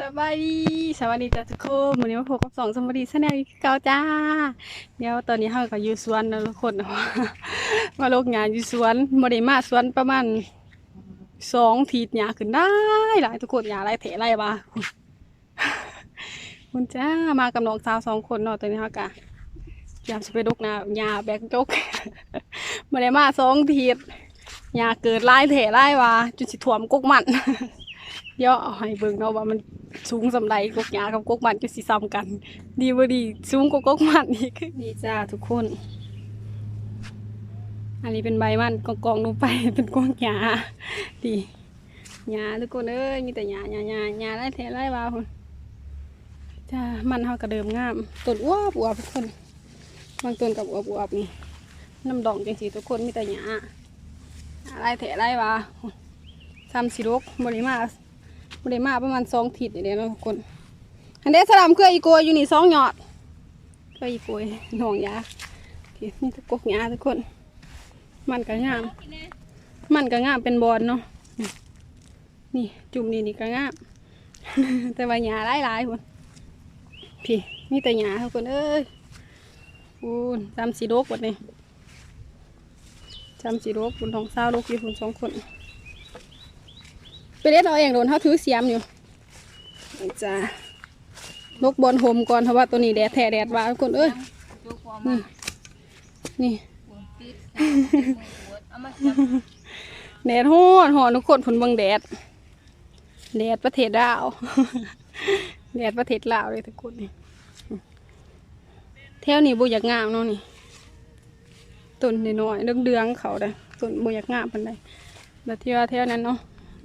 สบายดีสวัสดีจ้าทุกคนวันนี้มาพบกับสองสวัสดีชาแนลเก่าจ้าเดี๋ยวตอนนี้เฮาก็อยู่สวนนะทุกคนมาโลกงานอยู่สวนบ่ได้มาสวนประมาณสองทีหยาขึ้นได้หลายทุกคนหยาหลายเถหลายว่าคุณจ้ามากับน้องสาวสองคนเนาะตอนนี้เฮาก็อยากจะไปดกนาหญ้าแบกจกบ่ได้มาสองทีหญ้าเกิดหลายเถหลายว่าจนสิท่วมกกมัน เดี๋ยวเอาให้เบิ่งเนาะว่ามันสูงสำใดกกหญ้ากับกกมันจะสิซ้ำกัน ดีบ่ดีสูงกว่ากกมันอีกนี่จ้าทุกคน อันนี้เป็นใบมันกองกองๆลงไปเป็นกวางหญ้าดีหญ้าทุกคนเอ้ยมีแต่หญ้าหญ้าหญ้าหญ้าไร่แท้ไร่วาวพุ่นจ้ามันเฮากระเดิมงามต้นอ้วบอวบทุกคนบางต้นกับอวบอวบนี่น้ำดองจังสีทุกคนมีแต่หญ้าหญ้าไร่แท้ไร่วาพุ่ นซ้ำสิรกบริมาบริมาประมาณสองทิศนี่เด้เนาะทุกคนอันเดสลามเครืออีโกยอยู่นี่สองหยอดเครืออีโกยหนองหญ้าที่นี่ตะกกหญ้าทุกคน มันก็งาม มันก็งามเป็นบอลเนาะนี่จุ่มนี่นี่ก็งามแต่ว่าหญ้าหลายหลายๆพุ่นพี่มีแต่หญ้าทุกคนเอ้ยพูนจำสีโดกหมดนี่จำสีโดกพุ่นทองเศร้าลูกยู่พุ่นสองคน ไปเล่นเอาเองโดนเขาถือเสียมอยู่นี่จ้าลกบอลโฮมก่อนเพราะว่าตัวนี้แดดแท้แดดว่าทุกคนเอ้ยจุกเอามานี่ปวดติดปวดเอามาจับแดดฮ้อนฮ้อนทุกคนผลเบังแดด แดดประเทศลาวแดดประเทศลาวเลยทุกคนนี่แถวนี้บุอยากงามเนาะนี่ต้นน้อยๆเดืองๆเขาเด้อต้นบุอยากงามปานใดแล้วที่ว่าแถวนั้นเนาะ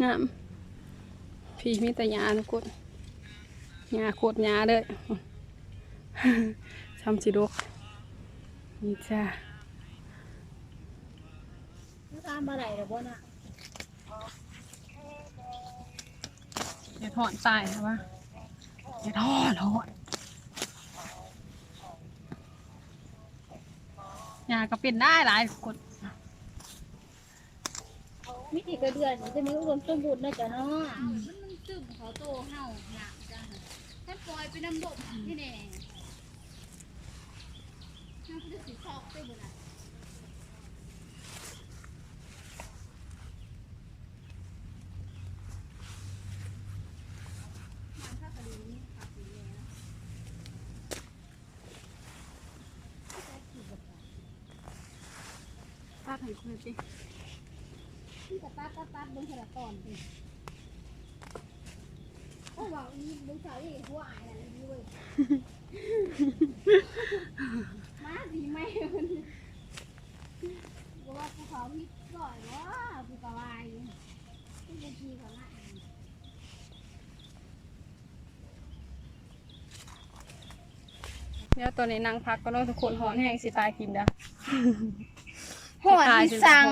งาม พี่มีแต่หญ้าทุกคนหญ้าโคตรหญ้าเลยทำสิดกนี่จ้าตามมาไหลหรือบ่น่ะอย่าถอนตายนะวะอย่าถอนถอนยาก็เป็นได้หลายคนมิติกระเดือนจะมีอุดมสมบูรณ์นะจ๊ะเนาะ โตเฮาหนักจ้ะถ้าปล่อยไปน้ำดมที่แน่น่าจะสิซอกไปบ่ล่ะตาถ่ายคนสิที่ตะปัดตะปัดเบิ่งเทละตอนสิ โอ้ว่าอีเบิ่งสาวอีหัวอายน่ะนี่เว้ยมาสิแม่มันบ่ว่าภูเขาพิษก่อยบ่ภูเขาวายที่จะขี่เขาละเดี๋ยวตัวนี้นั่งพักก็ต้องทุกคนหอนแห้งสิตายกินเด้อหอดที่สั่ง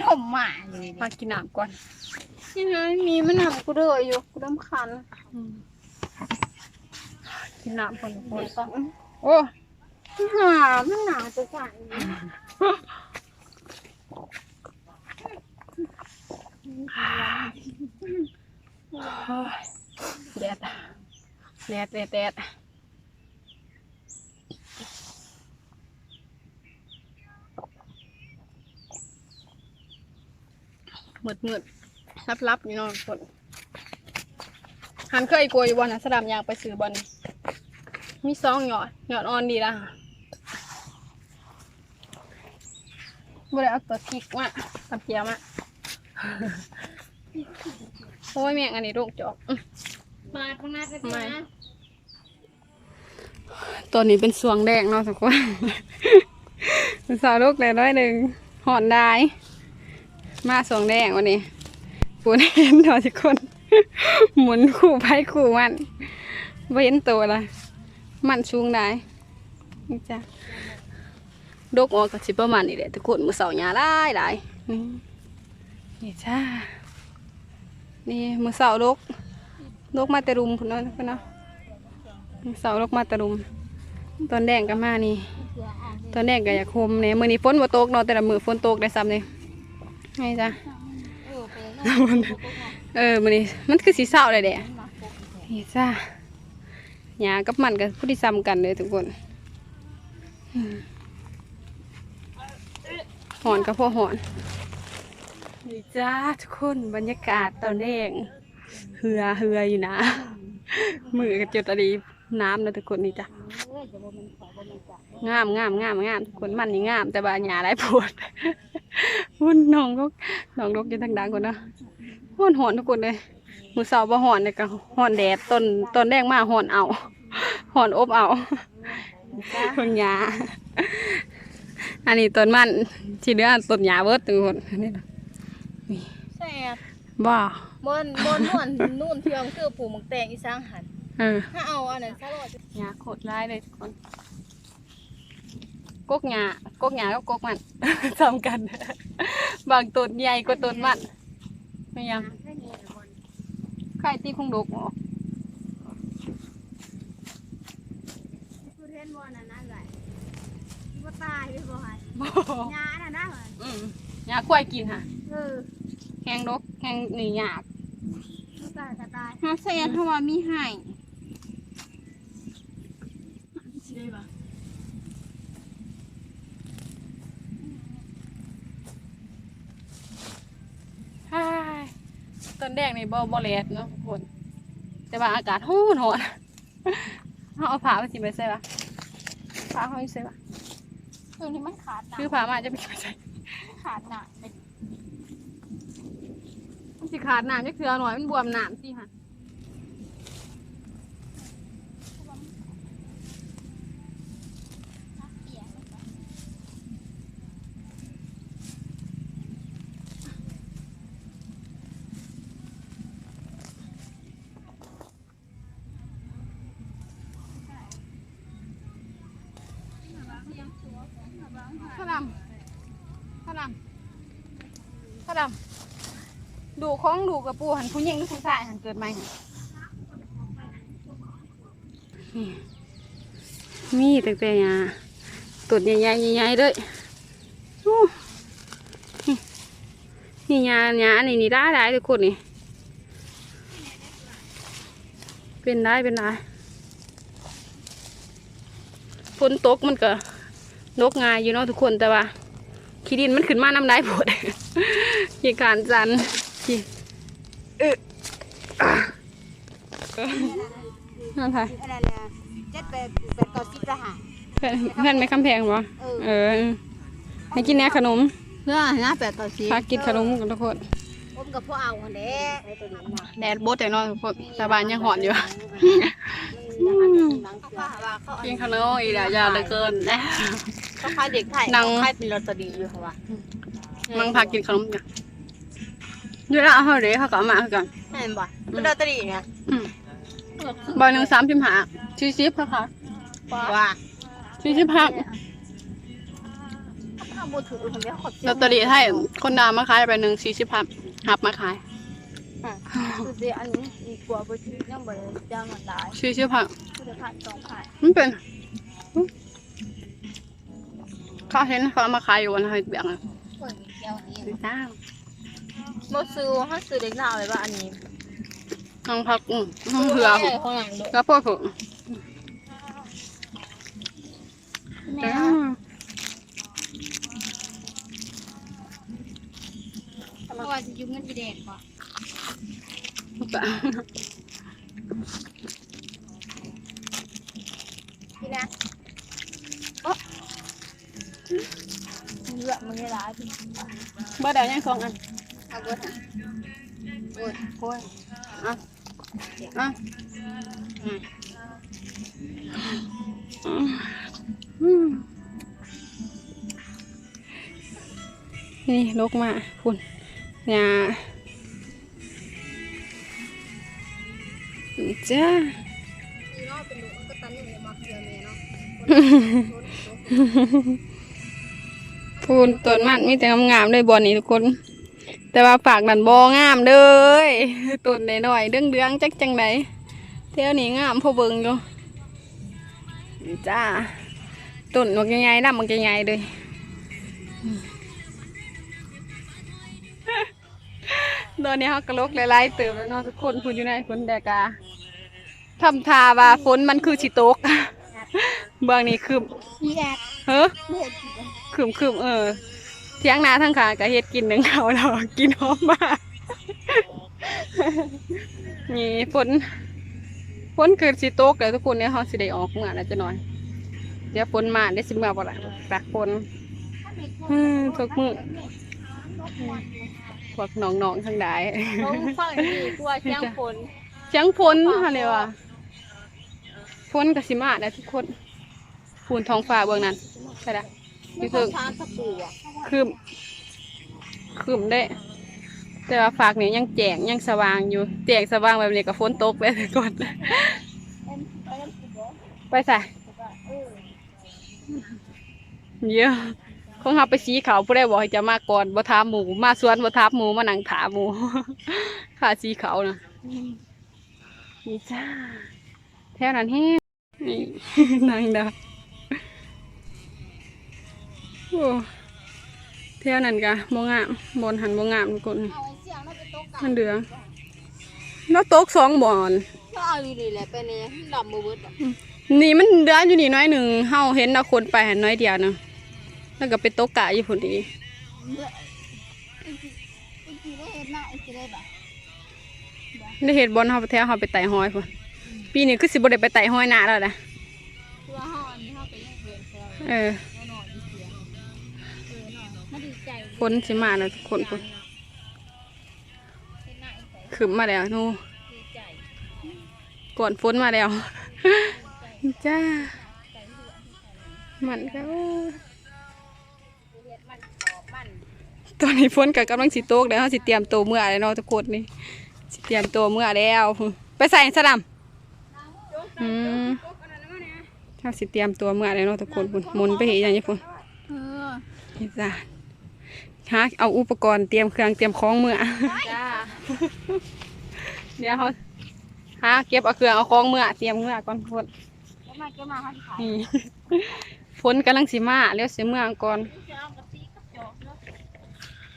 นมหมาเลยพักกินน้ำก่อน นี่นะมีมันหนำกูเลยอยู่กูน้ำคันอืมกินน้ำก่อนทุกคนก่อนโอ้หามันหนาจะใส่แดดแดดแดดแดดมืดมืด ลับลับๆอยู่เนาะทุกคนหันเคยกลัวอยู่บอลนะสดามอยากไปซื้อบอลมีซองหยอดหยอดอ่อนดีละบ่ได้เอาตัวพริกมาตำเกียวมาโอ้ยแม่งอันนี้ลูกจอกอื้อมาข้างหน้าก็ไม่ได้นะตัวนี้เป็นสวงแดงเนาะทุกคนเป็นสาวลูกเลยน้อยหนึ่งหอนได้ มาสวงแดงวันนี้ ปูนเห็นเนาะทุกคน หมุนคู่ไปคู่มันไม่เห็นตัวละมันชูงได้นี่จ้ะดกออกกับสิประมาณนี้แหละทุกคนมือเสาหยาได้หลายนี่นี่จ้านี่มือเสาลกลกมาต่รุมพุ่นเนาะทุกคนเนาะเสาลกมาตะลุม ตอนแดงก็มานี่ ตอนแดงก็อยากโฮมเนี่ยมือนี้ฝนบ่ตกเนาะแต่ละมือฝนตกได้ซ้ำเลยไงจ้ะ เออไปแล้วเนาะเออมื้อนี้มันคือสีเศร้าเลยเด้มันมาปกแขนนี่จ้าหญ้ากับมันกับผู้ที่ซ้ำกันเลยทุกคนหอนกับพ่อหอนนี่จ้าทุกคนบรรยากาศตอนแรกเหือเหืออยู่นะ มือกับจุดอะไรน้ำนะทุกคนนี่จ้ะเอ้ยจะบ่แมันขอบ่แมันจ้ะงามงามงามงามทุกคนมันนี่งาม แต่บาหยาได้ปวด วุ่นน้องลูกน้องลูกอยังทางดังคนนะห่อนหอนทุกคนเลยมือเสาบ่หอนเลยก็หอนแดดต้นต้นแดงมาหอนเอาหอนอบเอาเพิ่งหยาอันนี้ต้นมันที่เหลือต้นหยาเบิดทุกคนอันนี้นะแซ่บบ้าบนบนนวลนู่นเพียงคือผูหมักแตงอีสางหันเออถ้าเอาอันนั้นซะรอดหยาโคตรร้ายเลยทุกคน กกหยากกหยากับกกมันทำกัน บางต้นใหญ่กว่าต้นมันไม่ยังแค่นี้นะบนไข่ตีคงดกหรอคือเทนบอลนั่นนั่นแหละบ่ตายเลยบ่หันบ่ยาน่ะนะหันอืมหยาควายกินค่ะเออแหงดกแหงหนีหยาบบ่ตายก็ตายฮาเซียนเพราะว่ามีให้ฮ่ายต้น แดงนี่บ่บ่แลดเนาะทุกคน แต่ว่าอากาศร้อนร้อนเอาเอาผ้าไปสิไปใส่ปะผ้าเขาไปใส่ปะตัวนี้มันขาดหนัคือผ้ามาจะไปใส่ขาดหนักเลยมันสิขาดน้ำจะเคือหน่อยมันบวมน้ำสิค่ะ ข้าดำข้าดำข้าดำดูของดูกระปูหันผู้หญิงหรือผู้ชายหันเกิดใหม่หั่นนี่มีตั้งแต่ยาตุดใหญ่ๆใหญ่ๆเลยโอ้นี่นี่ยาหยานี่นี่ได้ได้ทุกคนนี่ เป็นได้เป็นได้ฝนตกมันก็ นกงายอยู่เนาะทุกคนแต่ว่าขี้ดินมันขึ้นมาน้ำได้ผดขี้การจันขี้เอออะนั่นค่ะอะไรเนี่ยเจ็ดแปดแปดเก้าสิบละหาเพื่อนเพื่อนไม่คำแพงบ่เออเออให้กินแหน่ขนมเพื่อนะแปดเก้าสิบพากินขนมกันทุกคนผมกับพ่อเอาหันเด้ไอ้ตัวนี้มาแดดบดแต่นอนทุกคนตาบานยังหอนอยู่ เขาพาว่าเขากินขนมอีกแล้วยาเหลือเกินเขาพาเด็กไทยนั่งไทยเป็นลอตเตอรี่อยู่เขาว่ามังพากินขนมกันเดี๋ยวเราเอาเดี๋ยวเขาก็เอามาคือกันเห็นบ่เป็นลอตเตอรี่เนี่ยอืมใบหนึ่งสามสิบห้าชี้ชิบค่ะค่ะว่าชี้ชิบห้าถ้าบูถือคนเดียวขอบลอตเตอรี่ให้คนดามาขายใบหนึ่งสี่สิบห้าหับมาขาย คือเดียวอันนี้ดีกว่าไปถือยังบ่ได้จ้างมันหลายชี้ชิบห้าคือจะขาดสองขาดมันเป็นเขาเห็นเขาเอามาขายอยู่วันให้เบียงอะเปิดเดียวนี้ซื้อจ้าบ่ซื้อถ้าซื้อเล็กหน้าไว้ว่าอันนี้น้องพักอืมน้องเผือกข้างหลังด้วยแล้วพวกผมแม่ พราะว่าจะยุ่งเงินจะแดงกว่าจ้าพี่นะโอ๊ะเลือกมึงได้ร้ายพี่เบอร์เดียวยังสองอันเอาเบิดอะโอ้ยโอ้ยอะอะอืมอืมนี่ลกมาคุณ เนี่ยจ้าพี่น้องเป็นลูกก็ตันอยู่ในมาเฟียเมียเนาะพูนต้นมันมีแต่งามๆเลยบอนนี้ทุกคน แต่ว่าปากนันบองามเลยต้นหน่อยๆเดืองๆจักจังไดเท่านี้งามพอเบิงอยู่จ้าต้นมันใหญ่ๆดำมันใหญ่ๆเลย ตอนนี้เขากระลกหลายๆเติมแล้วเนาะทุกคนพูดอยู่ในคนแดกาทำทาว่าฝนมันคือสิตกเบื้องนี้คือพี่แอดเฮ้อเลือดกินคืมคืมเออ เที่ยงนาทั้งขางก็เฮ็ดกินหนึ่งเขาวแล้วกินหอมมากนี่ฝนฝนคือสิตกแล้วทุกคนเนี่ยเขาสิได้ออกเมื่อแล้วจะหน่อย เดี๋ยวฝนมาได้สิเมื่อบ่ล่ะตากฝนอืมทุกมื้อ พวกน้องๆทั้งหลายลงฝั่งนี้กลัวเชียงฝนเสียงฝนค่ะเลยว่ะฝนกับสิมาได้ทุกคนฟูนท้องฟ้าเบื้องนั้นใช่ละอมียู่คเถินงทานสบู่อะคืมคืมได้ แต่ว่าฝากเนี่ยยังแจงยังสว่างอยู่แจงสว่างแบบนี้กับฝนตกไปก่อนเอ็มไปแล้วกูบอกไปใส่ว่าเออเยอะคงเอาไปสีเขาวผู้ใดบอกให้จะมาก่อนบ่ทามหมู มาสวนบ่ทามหมูมานั่งถามหมู ค่าสีเขาวนะนี่จ้าแถวนั้นแห้งนี่นางดาวโอ้แถวนั้นกะบ่งามบนหันบ่งามทุกคนเอาเสียงนั่นไปโต๊ะกันมันเหลืองแล้วตกสองบ่อนก็เอาดีๆแหละไปเนี่ยดำมือเบิดอะนี่มันเดือนอยู่นี่น้อยหนึ่งเฮาเห็นเอาคนไปหันน้อยเดียวหนึง แล้วก็ไปตกกะอยู่พุ่นดีเลือดไอ้ที่ไอ้ที่ได้เห็นหน้าไอ้ที่ได้แบบได้เห็ดบอลเฮาไปแท้เฮาไปไต่หอยพุ่นปีนี้คือสิบ่ได้ไปไต่หอยหน้าแล้วนะตัวห่อนี่ห่อไปยังเวียนเซลเออหน่อยเสียงเออหน่อยมาดีใจฝนสิมาแล้วทุกคนพุ่นเห็นหน้าไอ้ใส่ขึ้นมาแล้วนู่ดีใจก่อนฝนมาแล้วจ้ามันก็ ตอนนี้ฝนก็กำลังสิตกแล้วเฮาสิเตรียมตัวเมื่อแล้วเนาะทุกคนนี่สิเตรียมตัวเมื่อแล้ว ไปใส่สะดำอืมเฮาสิเตรียมตัวเมื่อแล้วเนาะทุกคนพุ่นหมุนไปเฮ็ดอย่างนี้พุ่นเออนี่จ้าหาเอาอุปกรณ์เตรียมเครื่องเตรียมของเมื่อจ้าเดี๋ยวเขาหาเก็บเอาเครื่องเอาของเมื่อเตรียมเมื่อก่อนฝนก็มาก็มาเขาที่ขายนี่ฝนกำลังสิมาแล้วสิเมื่อก่อน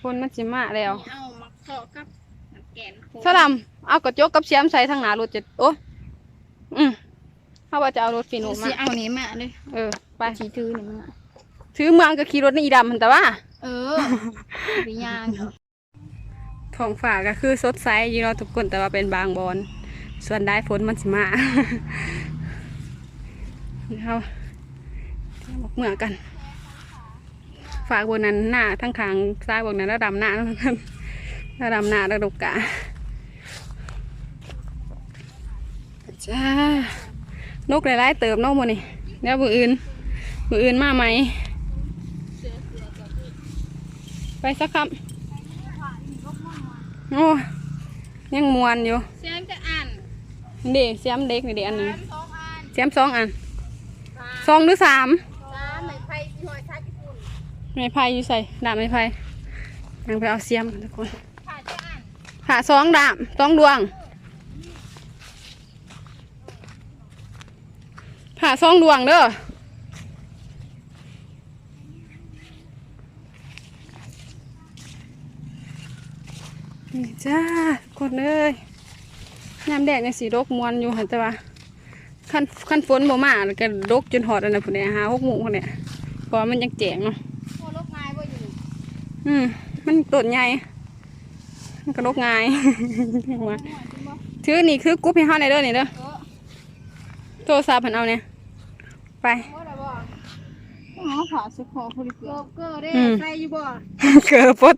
ฝนมันสิมาแล้วเอามักเถาะกับน้ำแกนโคสลัมเอากระจกกับเสียมใส่ทางหน้ารถจะโอ้อืมเขาว่าจะเอารถฟีโนมาสิเอานี้มาเลยเออไปสีถือนี่มาถือเมืองก็ขี่รถในอีดำหันแต่ว่า เออไปย่างท้องฟ้าก็คือสดใสอยู่เนาะทุกคนแต่ว่าเป็นบางบอนส่วนได้ฝนมันสิมาเดี๋ยวเราเตรียมออกเมื่อกัน ฝากบนนั้นหน้าทั้งขางซ้ายบนนั้นระดับหน้าทั้งนั้นระดับหน้าระดับกาจ้านกหลายๆเติมเนอกมันนี่เดี๋ยวมืออื่นมืออื่นมาไหมไปสักคำโอ้ยังมวนอยู่เสียงจะอ่านนี่เด็เสียมเด็กนี่เด็กอันหนึงสองอันเสียมสองอันสองหรือสามสามไม่ไพ่ที่หอยชาญี่ปุ่น ไม้ไผ่อยู่ใส่ดาบไม้ไผ่ยังไปเอาเสียมทุกคนผ่าจะอ่านผ่าสองดาบสองดวงผ่าสองดวงเด้อนี่จ้าทุกคนเลยน้ำแดงในสีรกมวนอยู่หันแต่ว่าขั้นขั้นฝนบ่มาแล้วก็รกจนหอดอันนั้นพุ่นเนี่ยหาหกโมงพุ่นเนี่ยเพราะว่ามันยังแจงเนาะ โคลกไม้ว่าอยู่ อืมมันต้นใหญ่มันกระดกง่ายมาถือนี่คือกรุ๊ปให้เฮาในเด้อนี่เด้อเออโทรศัพท์เพิ่นเอาเนี่ยไปโอ้ละบ่อ๋อผ่าสุขอคุริเกอร์เกอร์ได้อืมใส่อยู่บ่เกิบปด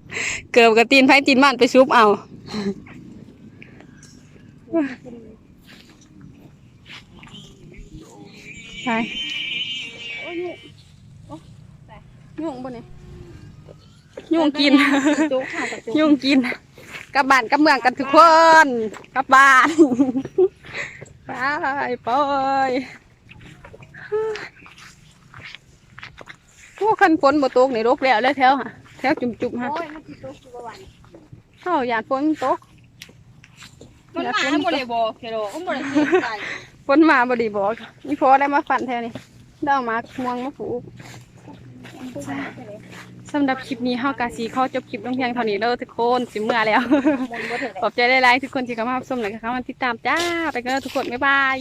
เกิบกับตีนไผตีนมันไปซุบเอาไปโอ้ยยุ่งบ่เนี่ย ยุ่งกิน จุกค่ะกระจุกยุ่งกินกลับบ้านกลับเมืองกันทุกคนกลับบ้านไปไปพวกคันฝนบ่ตกนี่รกแล้วแล้วแถวฮะแถวจุ่มๆฮะโอ้ยมันสิจุกอยู่บ่วันเฮาอยากฝนตกมันมาบ่ได้บ่เคโลมันบ่ได้เสียใจฝนมาบ่ดีบอกนี่พอได้มาฝันแถวนี้ได้เอามาม่วงมาปลูก สำหรับคลิปนี้เฮากะสีขอจบคลิปลงเพียงเท่านี้เด้อทุกคนสิเมื่อแล้วมุนบ่ถึงขอบใจหลายๆทุกคนที่เข้ามารับชมและเข้ามาติดตามจ้า ไปกันเด้อทุกคน บ๊ายบาย